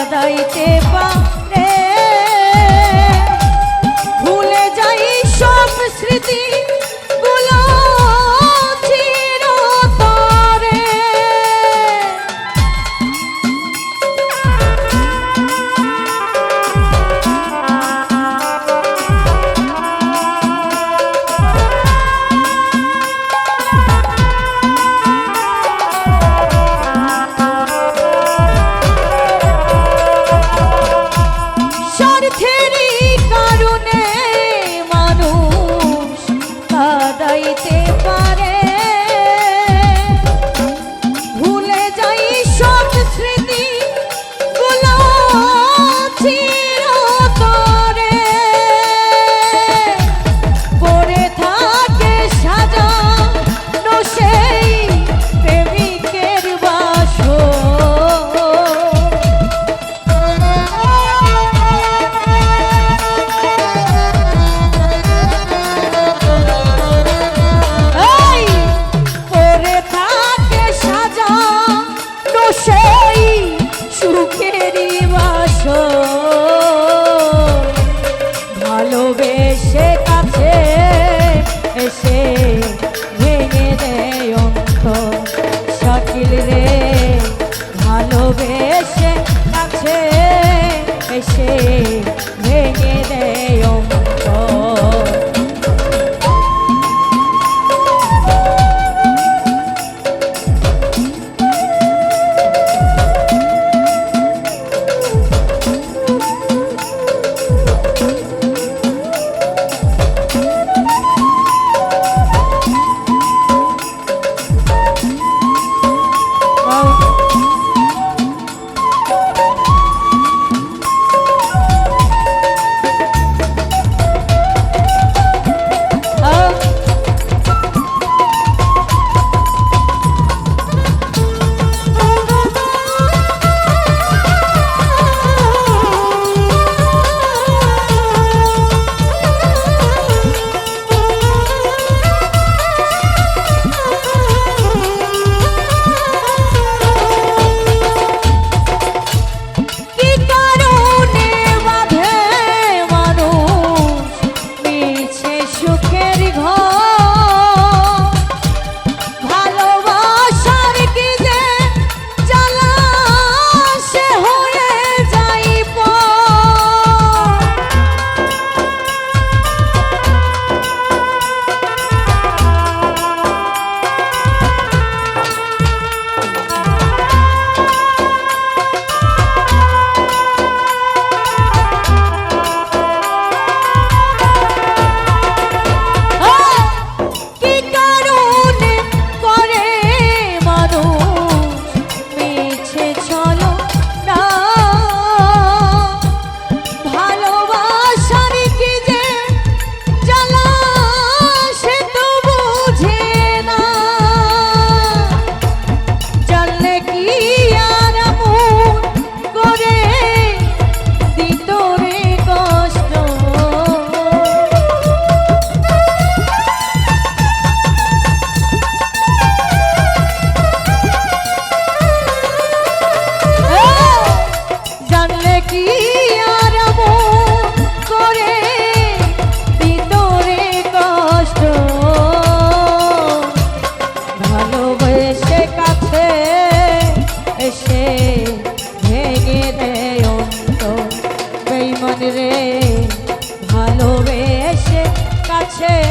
কাদাইতে পারে ভুলে যাই সব স্মৃতি সেই সুখেরই বাসর। noche.